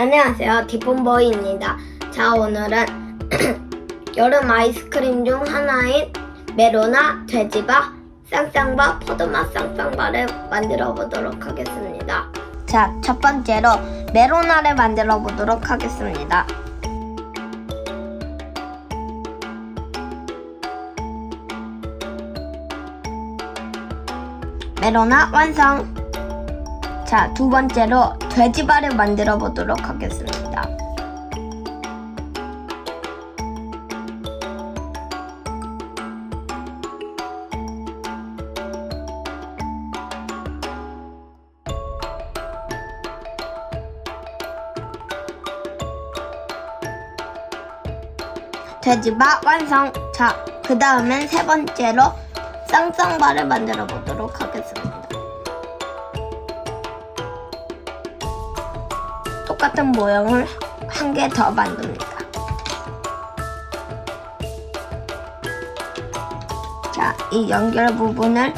안녕하세요. 디폰보이입니다. 자, 오늘은 여름 아이스크림 중 하나인 메로나, 돼지바, 쌍쌍바, 포도맛 쌍쌍바를 만들어 보도록 하겠습니다. 자, 첫 번째로 메로나를 만들어 보도록 하겠습니다. 메로나 완성! 자, 두 번째로 돼지발을 만들어 보도록 하겠습니다. 돼지바 완성! 자, 그 다음엔 세 번째로 쌍쌍발을 만들어 보도록 하겠습니다. 똑같은 모형을 한 개 더 만듭니다. 자, 이 연결 부분을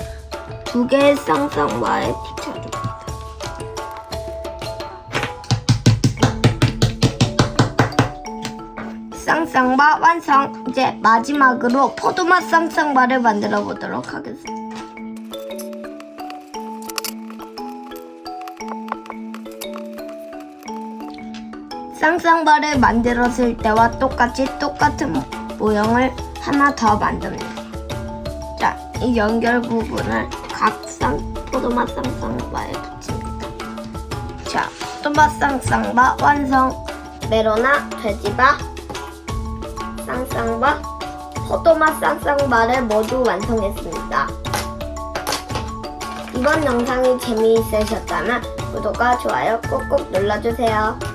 두 개의 쌍쌍바에 붙여줍니다. 쌍쌍바 완성! 이제 마지막으로 포도맛 쌍쌍바를 만들어 보도록 하겠습니다. 쌍쌍바를 만들었을 때와 똑같이 똑같은 모형을 하나 더 만듭니다. 자, 이 연결 부분을 각 쌍 포도맛 쌍쌍바에 붙입니다. 자, 포도맛 쌍쌍바 완성! 메로나 돼지바 쌍쌍바 포도맛 쌍쌍바를 모두 완성했습니다. 이번 영상이 재미있으셨다면 구독과 좋아요 꾹꾹 눌러주세요.